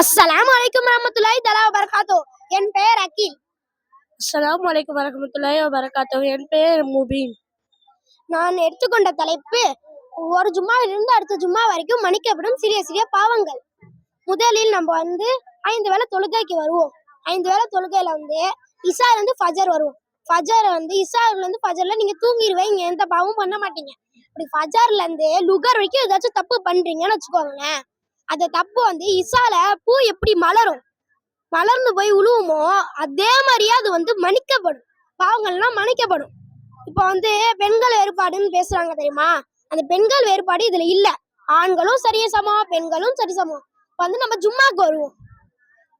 அஸ்ஸலாமு அலைக்கும் வரமத்துல்லாஹி தலா வபரகாத்தோ என் பெயர் அகில். அஸ்ஸலாமு அலைக்கும் வரஹ்மத்துல்லாஹி வபரகாத்துஹு என் பெயர் முபீன். நான் எடுத்துக்கொண்ட தலைப்பு ஒரு ஜும்மாவிலிருந்து அடுத்த ஜும்மா வரைக்கும் மன்னிக்கப்படும் சிறிய சிறிய பாவங்கள். முதலில் நம்ம வந்து ஐந்து வேளை தொழுகைக்கு வருவோம். ஐந்து வேளை தொழுகையில வந்து இசால இருந்து ஃபஜர் வருவோம். ஃபஜர் வந்து இசால இருந்து ஃபஜர்ல நீங்க தூங்கிடுவீங்க எந்த பாவமும் பண்ண மாட்டீங்க. இப்படி ஃபஜர்ல இருந்து லுகர் வரைக்கும் ஏதாச்சும் தப்பு பண்றீங்கன்னு வச்சுக்கோங்களேன். அந்த தப்பு வந்து இசால பூ எப்படி மலரும்? மலர்ந்து போய் உழுவுமோ அதே மாதிரியே அது வந்து மன்னிக்கப்படும். பாவங்கள்லாம் மன்னிக்கப்படும். இப்போ வந்து பெண்கள் வேறுபாடுன்னு பேசுறாங்க தெரியுமா? அந்த பெண்கள் வேறுபாடு இதுல இல்ல. ஆண்களும் சரியா சமம். பெண்களும் சரி சமம். இப்போ வந்து நம்ம ஜும்மாக்கு வருவோம்.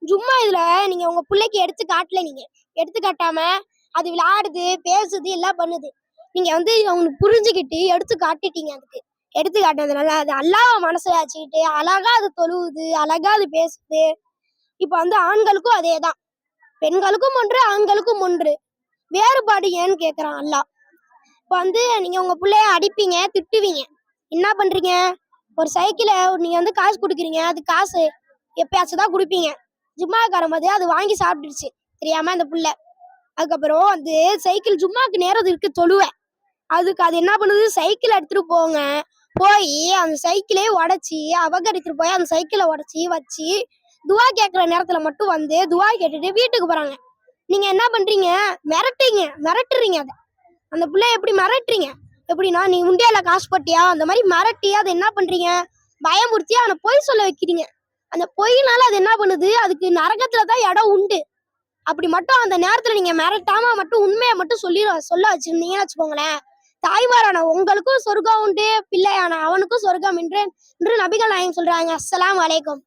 ஜும்மா இதுல நீங்க உங்க பிள்ளைக்கு எடுத்து காட்டல நீங்க. எடுத்து காட்டாம அது விளையாடுது பேசுது எல்லாம் பண்ணுது. நீங்க வந்து அவங்களுக்கு புரிஞ்சுக்கிட்டு எடுத்து காட்டிட்டீங்க அதுக்கு. எடுத்து காட்டுனதுனால அது அல்லாஹ் மனசுல வச்சுக்கிட்டு அழகா அது தொழுவுது அழகா அது பேசுது. இப்போ வந்து ஆண்களுக்கும் அதே தான் பெண்களுக்கும் ஒன்று ஆண்களுக்கும் ஒன்று. வேறுபாடு ஏன்னு கேக்குறான் அல்லாஹ் இப்போ வந்து நீங்க உங்க பிள்ளைய அடிப்பீங்க திட்டுவீங்க. என்ன பண்றீங்க? ஒரு சைக்கிளை நீங்க வந்து காசு கொடுக்குறீங்க அது காசு எப்பயாச்சும் தான் கொடுப்பீங்க. ஜும்மாக்காரன் போது அது வாங்கி சாப்பிட்டுருச்சு. தெரியாம அந்த புள்ள. அதுக்கப்புறம் வந்து சைக்கிள் ஜும்மாக்கு நேரம் இருக்கு தொழுவேன் அதுக்கு அது என்ன பண்ணுது? சைக்கிள் எடுத்துட்டு போங்க. போய் அந்த சைக்கிளே உடச்சி அபகரித்துட்டு போய் அந்த சைக்கிளை உடச்சி வச்சு துவா கேட்குற நேரத்துல மட்டும் வந்து துவா கேட்டுட்டு வீட்டுக்கு போறாங்க. நீங்க என்ன பண்றீங்க? மிரட்டுறீங்க மிரட்டுறீங்க அதை. அந்த பிள்ளைய எப்படி மிரட்டுறீங்க? எப்படின்னா நீ உண்டியால காசு போட்டியா? அந்த மாதிரி மிரட்டி அதை என்ன பண்றீங்க? பயமுறுத்தி அவனை பொய் சொல்ல வைக்கிறீங்க. அந்த பொய்னால அது என்ன பண்ணுது? அதுக்கு நரகத்துல தான் இடம் உண்டு. அப்படி மட்டும் அந்த நேரத்துல நீங்க மிரட்டாம மட்டும் உண்மையை மட்டும் சொல்லி சொல்ல வச்சிருந்தீங்கன்னு வச்சுக்கோங்களேன். தாய்மாரான உங்களுக்கும் சொர்க்கம் உண்டு பிள்ளையான அவனுக்கும் சொர்க்கம் என்று என்று நபிகள் நாயகம் சொல்றாங்க. அஸ்லாம் வலைக்கம்